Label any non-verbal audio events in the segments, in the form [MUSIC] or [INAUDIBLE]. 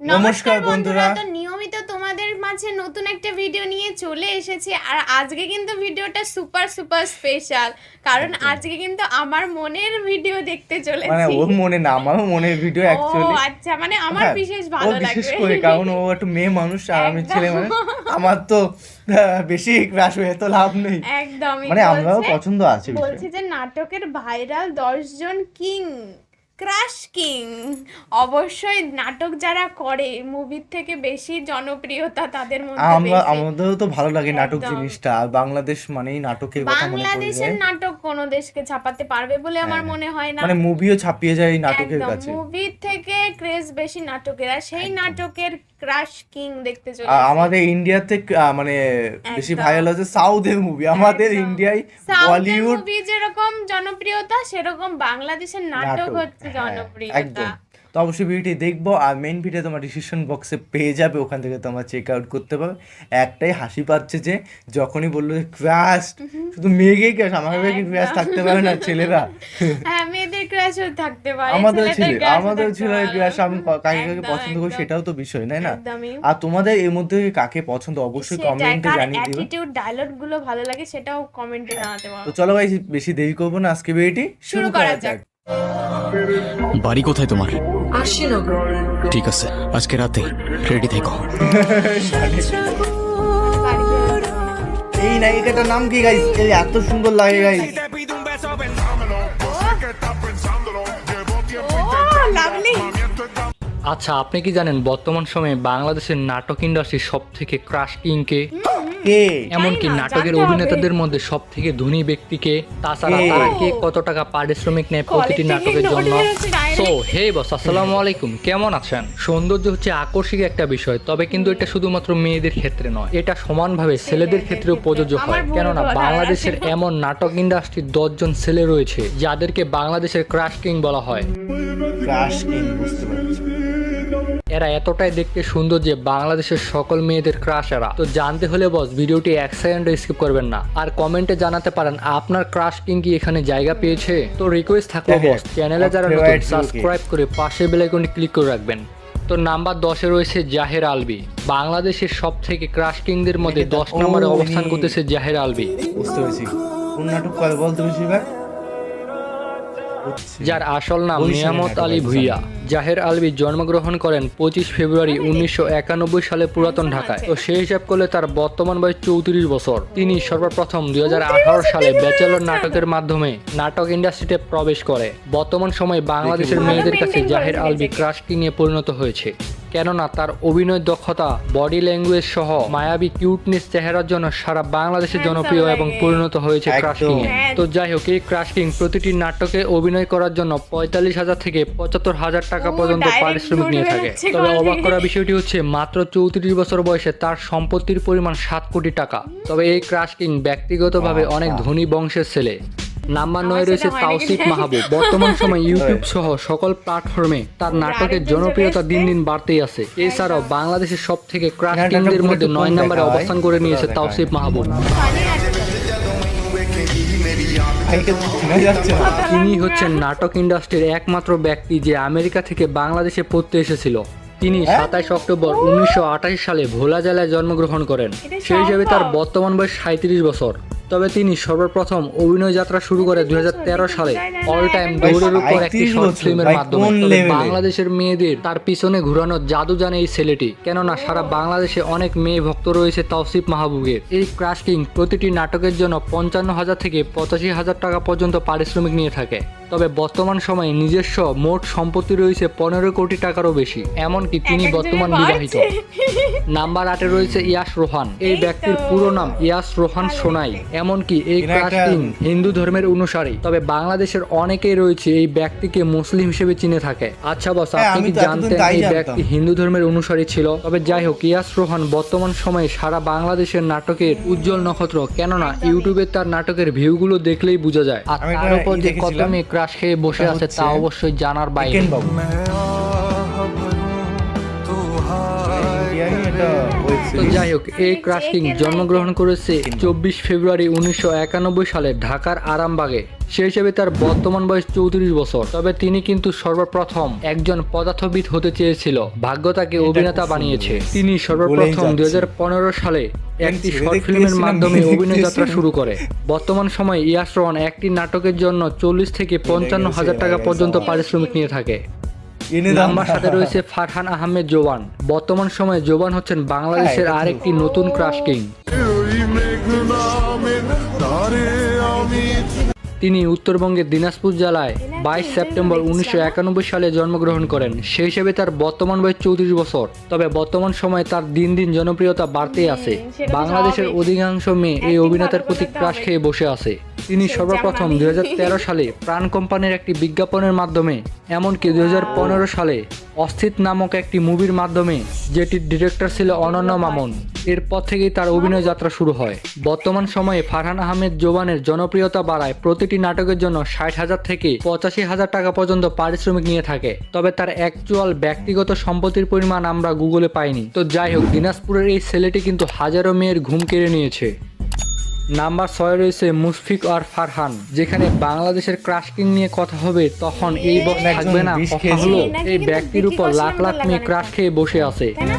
নমস্কার বন্ধুরা। তো নিয়মিত তোমাদের মাঝে নতুন একটা ভিডিও নিয়ে চলে এসেছি। আর আজকে কিন্তু ভিডিওটা সুপার সুপার স্পেশাল কারণ আজকে কিন্তু আমার মনের ভিডিও দেখতে মানে চলেছি ওর মনে না আমারও মনের ভিডিও ও অ্যাকচুয়ালি আচ্ছা মানে আমার বিশেষ ভালো বিশেষ করে কারণ ও একটু মেয়ে মানুষ আর আমি ছেলে মানুষ। আমার তো বেশি ক্রাশ হয়ে তো লাভ নেই। একদমই মানে আমরাও পছন্দ আছে বলছি যে নাটকের ভাইরাল দশজন কিং। Crush king. অবশ্যই নাটক যারা করে মুভির থেকে বেশি জনপ্রিয়তা তাদের মধ্যে আমরা। আমাদেরও তো ভালো লাগে নাটক জিনিসটা আর বাংলাদেশ মানেই নাটকের কথা মনে বাংলাদেশের নাটক কোনো দেশকে ছাপাতে পারবে বলে আমার হ্যাঁ। মনে হয় না। মানে মুভিও ছাপিয়ে যায় নাটকের কাছে। মুভির থেকে ক্রেজ বেশি নাটকের আর সেই নাটকের ক্রাশ কিং দেখতে চলে আমাদের ইন্ডিয়াতে মানে বেশি ভাইরাল হচ্ছে সাউথের মুভি আমাদের ইন্ডিয়ায় বলিউড মুভি যেরকম জনপ্রিয়তা সেরকম বাংলাদেশের নাটক হচ্ছে হ্যাঁ, জনপ্রিয়তা তো অবশ্যই ভিডিওটি দেখব আর মেইন ভিডিও তোমার ডিসিশন বক্সে পেয়ে যাবে ওখান থেকে তোমার চেক আউট করতে পারবে। একটাই হাসি পাচ্ছে যে যখনই বলল যে ক্রাশ শুধু মেয়েকেই ক্রাশ আমার কি ক্রাশ থাকতে পারে না ছেলেরা? হ্যাঁ মেয়েদের থাকতে পারে আমাদের ছিল আমাদের ছিল। ক্রাশ আমি কাকে কাকে পছন্দ করি সেটাও তো বিষয় তাই না? আর তোমাদের এর মধ্যে কাকে পছন্দ অবশ্যই কমেন্টে জানিয়ে দিবে অ্যাটিটিউড ডায়লগগুলো ভালো লাগে সেটাও কমেন্টে জানাতে পারো। তো চলো ভাই বেশি দেরি করব না আজকে ভিডিওটি শুরু করা যাক। বাড়ি কোথায় তোমার? আশিনগর। ঠিক আছে আজকে রাতে রেডি থেকো। এই নায়িকাটার নাম কি গাইস এই এত সুন্দর লাগে গাইস আচ্ছা আপনি কি জানেন বর্তমান সময়ে বাংলাদেশের নাটক ইন্ডাস্ট্রির সব থেকে ক্রাশ কিংকে কে? এমনকি নাটকের অভিনেতাদের মধ্যে সব থেকে ধনী ব্যক্তিকে তাছাড়া কে? তারা কে কত টাকা পারিশ্রমিক নেয় প্রতিটি নাটকের জন্য? সো হে বস আসসালামু আলাইকুম। কেমন আছেন? সৌন্দর্য হচ্ছে আকর্ষক একটা বিষয় তবে কিন্তু এটা শুধুমাত্র মেয়েদের ক্ষেত্রে নয় এটা সমানভাবে ছেলেদের ক্ষেত্রেও প্রযোজ্য হয়। কেননা বাংলাদেশের এমন নাটক ইন্ডাস্ট্রির দশজন ছেলে রয়েছে যাদেরকে বাংলাদেশের ক্রাশ কিং বলা হয়। ক্রাশ কিং বুঝতে পারছি। এরা এতটাই দেখতে সুন্দর যে বাংলাদেশের সকল মেয়েদের ক্রাশ এরা তো জানতে হলে বস ভিডিওটি এক সেকেন্ডে স্কিপ করবেন না। আর কমেন্টে জানাতে পারেন আপনার ক্রাশ কিং কি এখানে জায়গা পেয়েছে? তো রিকোয়েস্ট থাকল বস চ্যানেলে যারা নতুন সাবস্ক্রাইব করে পাশে বেল আইকনটি ক্লিক করে রাখবেন। তো নাম্বার দশে রয়েছে জাহের আলবি। বাংলাদেশের সব থেকে ক্রাশ কিংদের মধ্যে দশ নম্বরে অবস্থান করতেছে জাহের আলবি। বুঝতে পেরেছি। কোন নাটক ভাই বুঝছি। যার আসল নাম নিয়ামত আলী। ভুইয়া। জাহের আলবি জন্মগ্রহণ করেন পঁচিশ ফেব্রুয়ারি উনিশশো একানব্বই সালে পুরাতন ঢাকায় তো সেই হিসাব করলে তার বর্তমান বয়স চৌত্রিশ বছর। তিনি সর্বপ্রথম দুই হাজার আঠারো সালে ব্যাচেলর নাটকের মাধ্যমে নাটক ইন্ডাস্ট্রিতে প্রবেশ করে। বর্তমান সময়ে বাংলাদেশের মেয়েদের কাছে জাহের আলবি। ক্রাশ কিংয়ে পরিণত হয়েছে। কেননা তার অভিনয় দক্ষতা বডি ল্যাঙ্গুয়েজ সহ মায়াবী কিউটনেস চেহারার জন্য সারা বাংলাদেশে জনপ্রিয় এবং পরিণত হয়েছে ক্রাশ একদম। হ্যাঁ। তো যাই হোক এই ক্রাশ কিং প্রতিটি নাটকে অভিনয় করার জন্য পঁয়তাল্লিশ হাজার থেকে পঁচাত্তর হাজার টাকা পর্যন্ত পারিশ্রমিক নিয়ে থাকে তবে অবাক। করা বিষয়টি হচ্ছে মাত্র চৌত্রিশ বছর বয়সে তার সম্পত্তির পরিমাণ সাত কোটি টাকা তবে এই ক্রাশ কিং ব্যক্তিগতভাবে অনেক ধনী বংশের ছেলে নাম্বার নয় রয়েছে তাওসিফ মাহবুব। বর্তমান সময় ইউটিউব [LAUGHS] সহ সকল প্ল্যাটফর্মে তার নাটকের জনপ্রিয়তা দিন দিন বাড়তেই আছে। এছাড়াও বাংলাদেশের সব থেকে ক্রাশ কিংদের মধ্যে নয় নম্বরে অবস্থান করে নিয়েছে তাওসিফ হয়। মাহবুব। তিনি হচ্ছেন নাটক ইন্ডাস্ট্রির একমাত্র ব্যক্তি যে আমেরিকা থেকে বাংলাদেশে পড়তে এসেছিল। তিনি হ্যাঁ? সাতাইশ অক্টোবর উনিশশো আঠাশ সালে ভোলা জেলায় জন্মগ্রহণ করেন। সেই হিসেবে তার বর্তমান বয়স সাঁত্রিশ বছর। তবে তিনি সর্বপ্রথম অভিনয় যাত্রা শুরু করে দু হাজার তেরো সালে অল টাইম দৌড়ের উপর একটি শর্ট ফিল্মের মাধ্যমে? বাংলাদেশের মেয়েদের তার পিছনে ঘুরানো জাদু জানে এই ছেলেটি কেননা সারা বাংলাদেশে অনেক মেয়ে ভক্ত রয়েছে তৌসিফ মাহবুবের এই ক্রাশ কিং প্রতিটি নাটকের জন্য পঞ্চান্ন হাজার থেকে পঁচাশি হাজার টাকা পর্যন্ত পারিশ্রমিক নিয়ে থাকে। তবে বর্তমান সময়ে নিজস্ব মোট সম্পত্তি রয়েছে পনেরো কোটি টাকারও বেশি এমনকি তিনি বর্তমান বিবাহিত। নাম্বার আটে রয়েছে ইয়াস রোহান। এই ব্যক্তির পুরো নাম ইয়াস রোহান সোনাই। এমনকি এই এরা ক্রাশ একটা- কিং হিন্দু ধর্মের অনুসারী। তবে বাংলাদেশের অনেকেই রয়েছে এই ব্যক্তিকে মুসলিম হিসেবে চিনে থাকে। আচ্ছা বস হ্যাঁ, আপনি কি জানতেন এই ব্যক্তি হিন্দু ধর্মের অনুসারী ছিল? তবে যাই হোক ইয়াস রোহান বর্তমান সময়ে সারা বাংলাদেশের নাটকের উজ্জ্বল নক্ষত্র। কেননা ইউটিউবে তার নাটকের ভিউগুলো দেখলেই বোঝা যায়। আর তার উপর যে কত মেয়ে ক্রাশ খেয়ে বসে আছে তা অবশ্যই জানার বাইরে। তো যাই হোক এই ক্রাশ কিং জন্মগ্রহণ করেছে চব্বিশ ফেব্রুয়ারি উনিশশো একানব্বই সালে ঢাকার আরামবাগে। সেই হিসেবে তার বর্তমান বয়স চৌত্রিশ বছর। তবে তিনি কিন্তু সর্বপ্রথম একজন পদার্থবিদ হতে চেয়েছিল। ভাগ্য তাকে অভিনেতা বানিয়েছে। তিনি সর্বপ্রথম। দুই সালে একটি শর্ট ফিল্মের মাধ্যমে অভিনয় যাত্রা শুরু করে। বর্তমান সময়ে ইয়াস রহমান একটি নাটকের জন্য চল্লিশ থেকে পঞ্চান্ন হাজার টাকা পর্যন্ত পারিশ্রমিক নিয়ে থাকে। এনে আমার সাথে রয়েছে ফারহান আহমেদ জোবান। বর্তমান সময়ে জোবান হচ্ছেন বাংলাদেশের হ্যাঁ, আরেকটি নতুন ক্রাশ কিং তিনি উত্তরবঙ্গের দিনাজপুর জেলায় বাইশ সেপ্টেম্বর উনিশশো একানব্বই সালে জন্মগ্রহণ করেন। সেই হিসেবে তার বর্তমান বয়স চৌত্রিশ বছর। তবে বর্তমান সময়ে তার দিন দিন জনপ্রিয়তা বাড়তেই আছে। বাংলাদেশের অধিকাংশ মেয়ে এই অভিনেতার প্রতি ক্রাশ খেয়ে বসে আছে। তিনি সর্বপ্রথম। দুই সালে প্রাণ কোম্পানির একটি বিজ্ঞাপনের মাধ্যমে এমনকি দুই হাজার পনেরো সালে অস্থিত নামক একটি মুভির মাধ্যমে যেটির ডিরেক্টর ছিল অনন্য মামুন। এরপর থেকেই তার অভিনয় যাত্রা শুরু হয়। বর্তমান সময়ে ফারহান আহমেদ জোবানের জনপ্রিয়তা বাড়ায় প্রতিটি নাটকের জন্য ষাট হাজার থেকে পঁচাশি হাজার টাকা পর্যন্ত পারিশ্রমিক নিয়ে থাকে। তবে তার অ্যাকচুয়াল ব্যক্তিগত সম্পত্তির পরিমাণ আমরা গুগলে পাইনি। তো যাই হোক দিনাজপুরের এই ছেলেটি কিন্তু হাজারো মেয়ের ঘুম কেড়ে নিয়েছে। নাম্বার ছয় রয়েছে মুশফিক আর ফারহান। যেখানে বাংলাদেশের ক্রাশ কিং নিয়ে কথা হবে তখন এই বক্স থাকবে না কথা হলো এই ব্যক্তির উপর লাখ লাখ মেয়ে ক্রাশ খেয়ে বসে আছে। তাই না?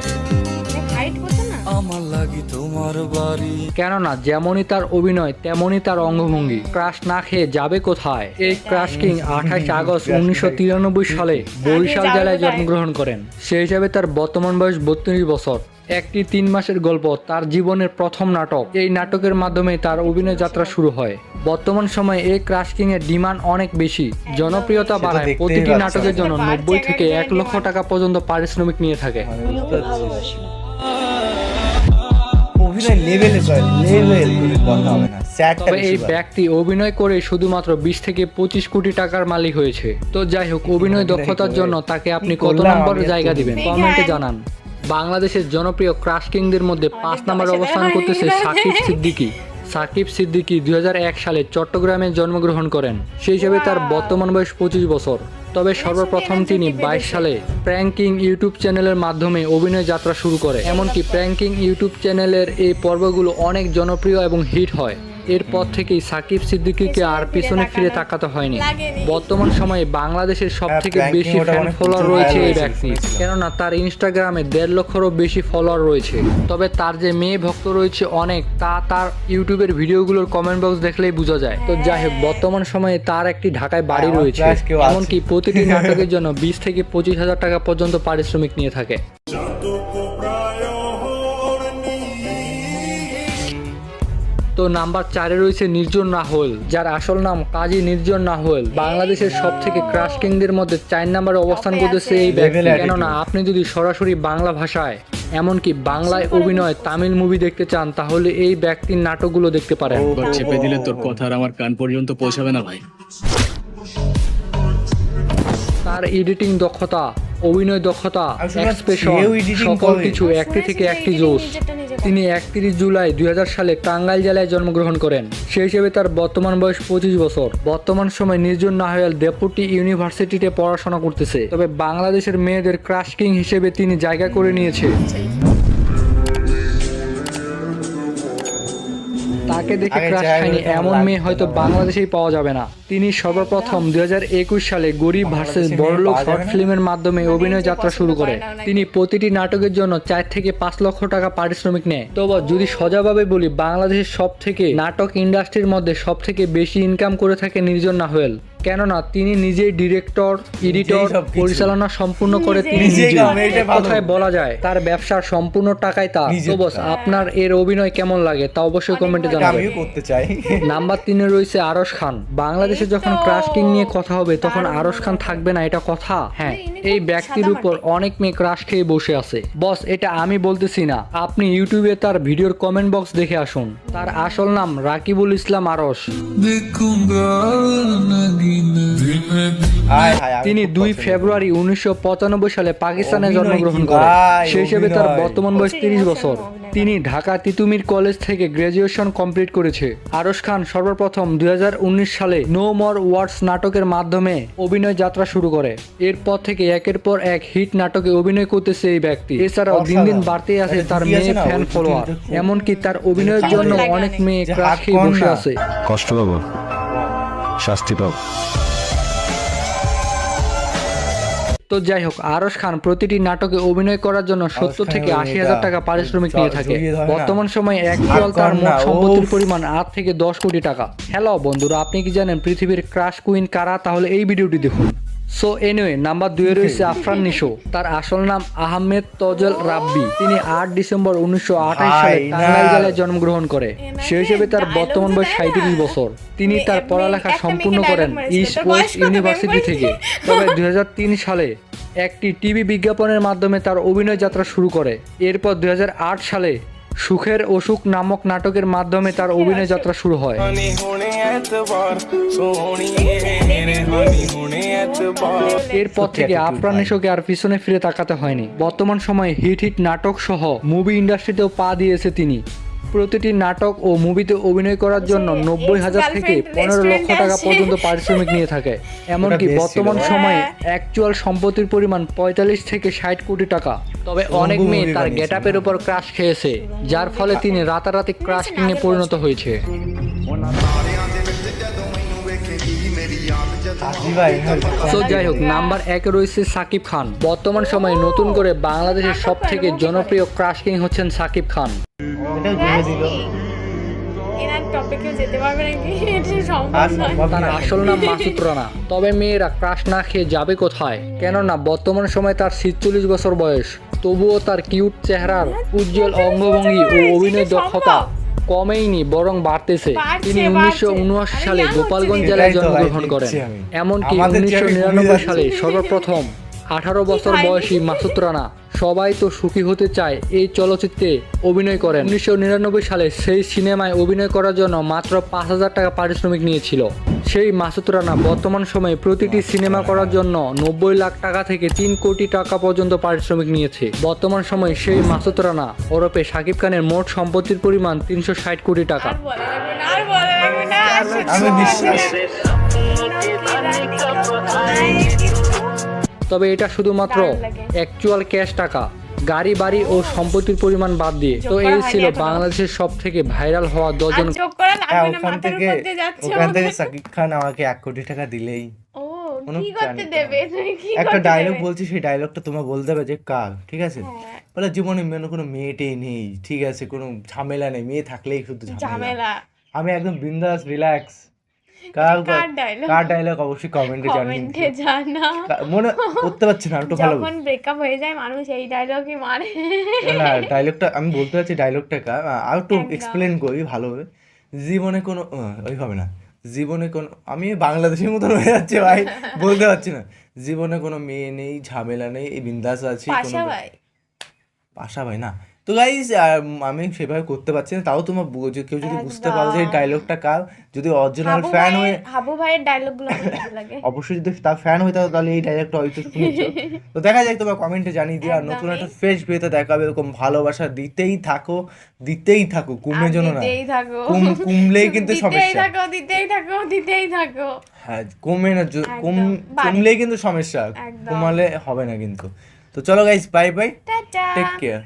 হাইট করছে না? আমার লাগি তোমার বাড়ি। কেননা যেমনই তার অভিনয় তেমনই তার অঙ্গভঙ্গি। ক্রাশ না খেয়ে যাবে কোথায়? এই ক্রাশ কিং আঠাশ আগস্ট উনিশশো তিরানব্বই সালে বরিশাল জেলায় জন্মগ্রহণ করেন। সেই হিসাবে তার বর্তমান বয়স বত্রিশ বছর। একটি তিন মাসের গল্প তার জীবনের প্রথম নাটক। এই নাটকের মাধ্যমে তার অভিনয় যাত্রা শুরু হয়। বর্তমান সময়ে এই ক্রাশ কিং এর ডিমান্ড অনেক বেশি। জনপ্রিয়তা বাড়ায়। প্রতিটি নাটকের জন্য নব্বই থেকে এক লক্ষ টাকা পর্যন্ত পারিশ্রমিক নিয়ে থাকে। বুঝতে পারছি। অভিনয় লেভেলে লেভেল কথা হবে না। স্যারটা তবে এই ব্যক্তি অভিনয় করে শুধুমাত্র বিশ থেকে পঁচিশ কোটি টাকার মালিক হয়েছে। তো যাই হোক অভিনয় দক্ষতার জন্য তাকে আপনি কত নম্বর জায়গা দিবেন। কমেন্টে জানান। বাংলাদেশের জনপ্রিয় ক্রাশ কিংদের মধ্যে পাঁচ নম্বরে অবস্থান করতেছে সাকিব গেছে। সিদ্দিকী। সাকিব সিদ্দিকী দু হাজার এক সালে চট্টগ্রামে জন্মগ্রহণ করেন। সেই হিসেবে তার বর্তমান বয়স পঁচিশ বছর। তবে সর্বপ্রথম তিনি বাইশ সালে প্র্যাঙ্কিং ইউটিউব চ্যানেলের মাধ্যমে অভিনয় যাত্রা শুরু করে। এমনকি প্র্যাঙ্কিং ইউটিউব চ্যানেলের এই পর্বগুলো অনেক জনপ্রিয় এবং হিট হয়। এরপর থেকেই সাকিব সিদ্দিকীকে আর পিছনে ফিরে তাকাতে হয়নি। বর্তমান সময়ে বাংলাদেশের সব থেকে বেশি ফ্যান ফলোয়ার রয়েছে এই হয়েছে, ব্যক্তি। কেননা তার ইনস্টাগ্রামে দেড় লক্ষেরও বেশি ফলোয়ার রয়েছে। তবে তার যে মেয়ে ভক্ত রয়েছে অনেক তা তার ইউটিউবের ভিডিওগুলোর কমেন্ট বক্স দেখলেই বোঝা যায়। তো যাই হোক বর্তমান সময়ে তার একটি ঢাকায় বাড়ি রয়েছে। এমনকি প্রতিটি নাটকের জন্য বিশ থেকে পঁচিশ হাজার টাকা পর্যন্ত পারিশ্রমিক নিয়ে থাকে। তো নাম্বার চারে রয়েছে নির্জন নাহল যার আসল নাম কাজী নির্জন নাহল বাংলাদেশের সব থেকে ক্রাশ কিংদের মধ্যে চার নাম্বারে অবস্থান করতেছে এই ব্যক্তি। কেননা আপনি যদি সরাসরি বাংলা ভাষায় এমনকি বাংলায় অভিনয় তামিল মুভি দেখতে চান তাহলে এই ব্যক্তির নাটকগুলো দেখতে পারেন। একবার চেপে দিলে তোর কথা আর আমার কান পর্যন্ত পৌঁছাবে না ভাই। তার এডিটিং দক্ষতা অভিনয় দক্ষতা এক্সপ্রেশন সকল কিছু একটি থেকে একটি জোশ। তিনি একত্রিশ জুলাই দুই হাজার সালে টাঙ্গাইল জেলায় জন্মগ্রহণ করেন। সেই হিসেবে তার বর্তমান বয়স পঁচিশ বছর। বর্তমান সময় নির্জন নাহয়াল ডেপুটি ইউনিভার্সিটিতে পড়াশোনা করতেছে। তবে বাংলাদেশের মেয়েদের ক্রাশ কিং হিসেবে তিনি জায়গা করে নিয়েছে। তাকে দেখে ক্রাশ খায়নি এমন মেয়ে হয়তো বাংলাদেশেই পাওয়া যাবে না। তিনি সর্বপ্রথম দুই হাজার একুশ সালে গরিব ভার্সেস বড়লোক শর্ট ফিল্মের মাধ্যমে অভিনয় যাত্রা শুরু করে। তিনি প্রতিটি নাটকের জন্য চার থেকে পাঁচ লক্ষ টাকা পারিশ্রমিক নেয়। তবে যদি সজাভাবে বলি বাংলাদেশের সব থেকে নাটক ইন্ডাস্ট্রির মধ্যে সব থেকে বেশি ইনকাম করে থাকে নির্জন নাহয়েল কেননা তিনি নিজেই ডিরেক্টর এডিটর পরিচালনা সম্পূর্ণ করে তিনি। কথায় বলা যায় তার ব্যবসার সম্পূর্ণ টাকাই তা তো বস আপনার এর অভিনয় কেমন লাগে তা অবশ্যই কমেন্টে জানাবেন। আমিও করতে চাই। নাম্বার তিনে রয়েছে আরশ খান। বাংলাদেশে যখন ক্রাশ কিং নিয়ে কথা হবে তখন আরশ খান থাকবে না এটা কথা। হ্যাঁ এই ব্যক্তির উপর অনেক মেয়ে ক্রাশ খেয়ে বসে আছে। বস এটা আমি বলতেছি না আপনি ইউটিউবে তার ভিডিওর কমেন্ট বক্স দেখে আসুন। তার আসল নাম রাকিবুল ইসলাম আরস আরশ তিনি দুই ফেব্রুয়ারি উনিশশো পঁচানব্বই সালে পাকিস্তানে জন্মগ্রহণ কি করে ভাই, সেই হিসেবে তার বর্তমান বয়স তিরিশ বছর। তিনি ঢাকা তিতুমির কলেজ থেকে গ্র্যাজুয়েশন কমপ্লিট করেছে। আরশ খান সর্বপ্রথম দুই সালে নো মর ওয়ার্ডস নাটকের মাধ্যমে অভিনয় যাত্রা শুরু করে। এরপর থেকে একের পর এক হিট নাটকে অভিনয় করতেছে এই ব্যক্তি। এছাড়াও দিন দিন। বাড়তেই আছে তার মেয়ে ফ্যান ফলোয়ার এমনকি তার অভিনয়ের জন্য অনেক অনেক। মেয়ে ক্রাশ খেয়ে বসে আছে। কষ্ট পাবো। শাস্তি পাবো। তো যাই হোক আরশ খান প্রতিটি নাটকে অভিনয় করার জন্য সত্তর থেকে আশি হাজার টাকা পারিশ্রমিক নিয়ে থাকে। বর্তমান সময়ে এক তার মোট সম্পত্তির পরিমাণ আট থেকে দশ কোটি টাকা। হ্যালো বন্ধুরা আপনি কি জানেন পৃথিবীর ক্রাশ কুইন কারা? তাহলে এই ভিডিওটি দেখুন। সো এনিওয়ে নাম্বার দুয়ে রয়েছে আফরান নিশো। তার আসল নাম আহমেদ তজল রাব্বি। তিনি আট ডিসেম্বর উনিশশো আঠাশ সালে টাঙ্গাইল জেলায় জন্মগ্রহণ করে। সে হিসেবে তার বর্তমান বয়স সাঁত্রিশ বছর। তিনি তার পড়ালেখা সম্পূর্ণ করেন ইস্ট ওয়েস্ট ইউনিভার্সিটি থেকে। তবে দুই হাজার তিন সালে একটি টিভি বিজ্ঞাপনের মাধ্যমে তার অভিনয় যাত্রা শুরু করে। এরপর দুই হাজার আট সালে সুখের অসুখ নামক নাটকের মাধ্যমে তার অভিনয় যাত্রা শুরু হয়। এরপর থেকে আফরান নিশোকে আর পিছনে ফিরে তাকাতে হয়নি। বর্তমান সময়ে হিট হিট নাটক সহ মুভি ইন্ডাস্ট্রিতেও পা দিয়েছে তিনি। প্রতিটি নাটক ও মুভিতে অভিনয় করার জন্য নব্বই হাজার থেকে পনেরো লক্ষ টাকা পর্যন্ত পারিশ্রমিক নিয়ে থাকে। এমনকি বর্তমান। সময়ে অ্যাকচুয়াল সম্পত্তির পরিমাণ পঁয়তাল্লিশ থেকে ষাট কোটি টাকা। তবে অনেক মেয়ে তার। গেট আপের উপর ক্রাশ খেয়েছে যার ফলে তিনি রাতারাতি ক্রাশ কিংয়ে পরিণত হয়েছে। সো যাই হোক নাম্বার একে রয়েছে সাকিব খান। বর্তমান সময়ে নতুন করে বাংলাদেশের সব থেকে জনপ্রিয় ক্রাশ কিং হচ্ছেন সাকিব খান। [LAUGHS] তার আসল নাম মাসুদ রানা তবে মেয়েরা ক্রাশ না খেয়ে যাবে কোথায়? কেননা বর্তমান সময়ে তার ছিচল্লিশ বছর বয়স। তবুও তার কিউট চেহারার উজ্জ্বল অঙ্গভঙ্গি ও অভিনয় দক্ষতা কমেইনি বরং বাড়তেছে। তিনি উনিশশো উনআশি সালে গোপালগঞ্জ জেলায় জন্মগ্রহণ করেন এমনকি উনিশশো নিরানব্বই সালে সর্বপ্রথম আঠারো বছর বয়সী মাসুদ রানা সবাই তো সুখী হতে চায় এই চলচ্চিত্রে অভিনয় করেন। উনিশশো নিরানব্বই সালে সেই সিনেমায় অভিনয় করার জন্য মাত্র পাঁচ হাজার টাকা পারিশ্রমিক নিয়েছিল। সেই মাসুদ রানা বর্তমান সময়ে প্রতিটি সিনেমা করার জন্য নব্বই লাখ টাকা থেকে তিন কোটি টাকা পর্যন্ত পারিশ্রমিক নিয়েছে। বর্তমান সময়ে সেই মাসুদ রানা ওরফে শাকিব খানের মোট সম্পত্তির পরিমাণ তিনশো ষাট কোটি টাকা। আমি বিশ্বাস। তবে এটা শুধুমাত্র অ্যাকচুয়াল ক্যাশ টাকা। গাড়ি বাড়ি ও সম্পত্তির পরিমাণ বাদ দিয়ে। তো এই ছিল বাংলাদেশের সব থেকে ভাইরাল হওয়া দশজন করা হ্যাঁ ওখান থেকে ওখান থেকে সাকিব খান আমাকে এক কোটি টাকা দিলেই। ও কোনো কি প্ল্যান করতে নেই। দেবে? তুমি কি একটা ডায়লগ বলছি সেই ডায়লগটা তোমার বলতে হবে যে কার? ঠিক আছে? হ্যাঁ। বলে জীবনে মেয়ে কোনো মেয়েটেই নেই। ঠিক আছে কোনো ঝামেলা নেই। মেয়ে থাকলেই শুধু ঝামেলা। ঝামেলা। আমি একদম বিন্দাস রিল্যাক্স কার কার dialogue? কার ডায়লগ অবশ্যই কমেন্টে কমেন্টে জানা। মনে করতে পারছি না একটু ভালো। যখন ব্রেকআপ হয়ে যায় মানুষ এই ডায়লগই মারে। না ডায়লগটা আমি বলতে চাচ্ছি ডায়লগটা আর একটু এক্সপ্লেন করি ভালোভাবে। জীবনে কোনো ওইভাবে না। জীবনে কোনো আমি বাংলাদেশের মতো হয়ে যাচ্ছে ভাই বলতে পারছি না। জীবনে কোনো মেয়ে নেই ঝামেলা নেই এই বিন্দাস আছি পাশা ভাই। পাশা ভাই না। তো গাইজ আমি সেভাবে করতে পারছি না তাও তোমার কেউ যদি বুঝতে পারো যে ডায়লগটা কার যদি অরিজিনাল ফ্যান হয়ে হাবু ভাইয়ের ডায়লগগুলো লাগে। [LAUGHS] অবশ্যই যদি তার ফ্যান হয়ে থাকো তাহলে এই ডাইরেক্টটা হয়তো শুনেছো। [LAUGHS] তো দেখা যাক তোমার কমেন্টে জানিয়ে দিও আর নতুন একটা ফ্রেশ ভিডিওতে দেখাবে এরকম ভালোবাসা দিতেই থাকো দিতেই থাকো কমে যেন না। দিতেই থাকো। কমলেই [LAUGHS] কিন্তু দিতেই সমস্যা। থাকো দিতেই থাকো দিতেই থাকো। হ্যাঁ কমে না কম কমলেই কিন্তু সমস্যা। কমালে হবে না কিন্তু। তো চলো guys bye bye take care